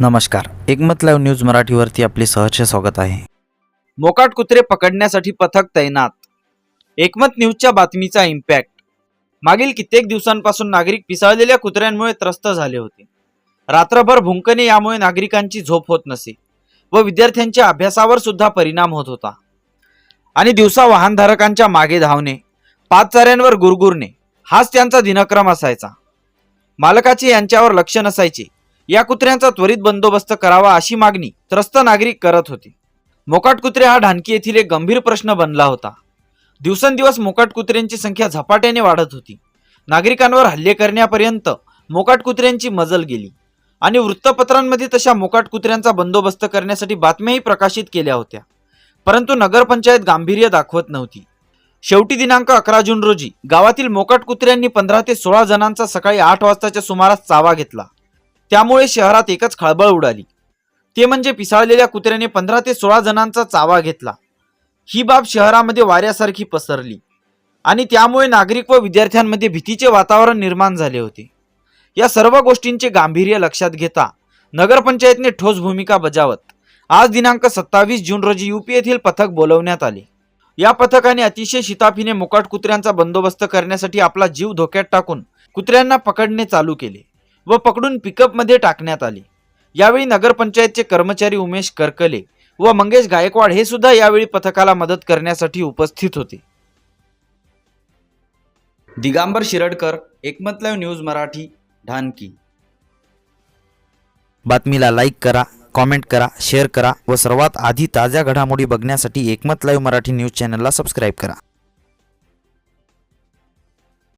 नमस्कार. एकमत live news मराठीवरती आपले सहर्ष स्वागत आहे. मोकाट कुत्रे पकडण्यासाठी पथक तैनात. एकमत न्यूजच्या बातमीचा इम्पॅक्ट मागील कित्येक दिवसांपासून नागरिक पिसाळलेल्या कुत्र्यांमुळे त्रस्त झाले होते. रात्रभर भुंकणे यामुळे नागरिकांची झोप होत नसे व विद्यार्थ्यांच्या अभ्यासावर सुद्धा परिणाम होत होता. आणि दिवसा वाहनधारकांच्या मागे धावणे पाचचाऱ्यांवर गुरगुरणे हाच त्यांचा दिनक्रम असायचा. मालकाचे यांच्यावर लक्ष नसायचे. या कुत्र्यांचा त्वरित बंदोबस्त करावा अशी मागणी त्रस्त नागरिक करत होते. मोकाट कुत्रे हा ढानकी येथील एक गंभीर प्रश्न बनला होता. दिवसेंदिवस मोकाट कुत्र्यांची संख्या झपाट्याने वाढत होती. नागरिकांवर हल्ले करण्यापर्यंत मोकाट कुत्र्यांची मजल गेली आणि वृत्तपत्रांमध्ये तशा मोकाट कुत्र्यांचा बंदोबस्त करण्यासाठी बातम्याही प्रकाशित केल्या होत्या. परंतु नगरपंचायत गांभीर्य दाखवत नव्हती. शेवटी दिनांक अकरा जून रोजी गावातील मोकाट कुत्र्यांनी पंधरा ते सोळा जणांचा सकाळी आठ वाजताच्या सुमारास चावा घेतला. त्यामुळे शहरात एकच खळबळ उडाली. ते म्हणजे पिसाळलेल्या कुत्र्याने पंधरा ते सोळा जणांचा चावा घेतला. ही बाब शहरामध्ये वाऱ्यासारखी पसरली आणि त्यामुळे नागरिक व विद्यार्थ्यांमध्ये भीतीचे वातावरण निर्माण झाले होते. या सर्व गोष्टींचे गांभीर्य लक्षात घेता नगरपंचायतने ठोस भूमिका बजावत आज दिनांक सत्तावीस जून रोजी युपी येथील पथक बोलवण्यात आले. या पथकाने अतिशय शिताफीने मुकाट कुत्र्यांचा बंदोबस्त करण्यासाठी आपला जीव धोक्यात टाकून कुत्र्यांना पकडणे चालू केले. व पकडून पिकअपमध्ये टाकण्यात आले. यावेळी नगरपंचायतचे कर्मचारी उमेश करकले व मंगेश गायकवाड हे सुद्धा यावेळी पथकाला मदत करण्यासाठी उपस्थित होते. दिगांबर शिरडकर एकमत लाईव्ह न्यूज मराठी ढानकी बातमीला लाईक करा कॉमेंट करा शेअर करा व सर्वात आधी ताज्या घडामोडी बघण्यासाठी एकमत लाईव्ह मराठी न्यूज चॅनलला सबस्क्राईब करा.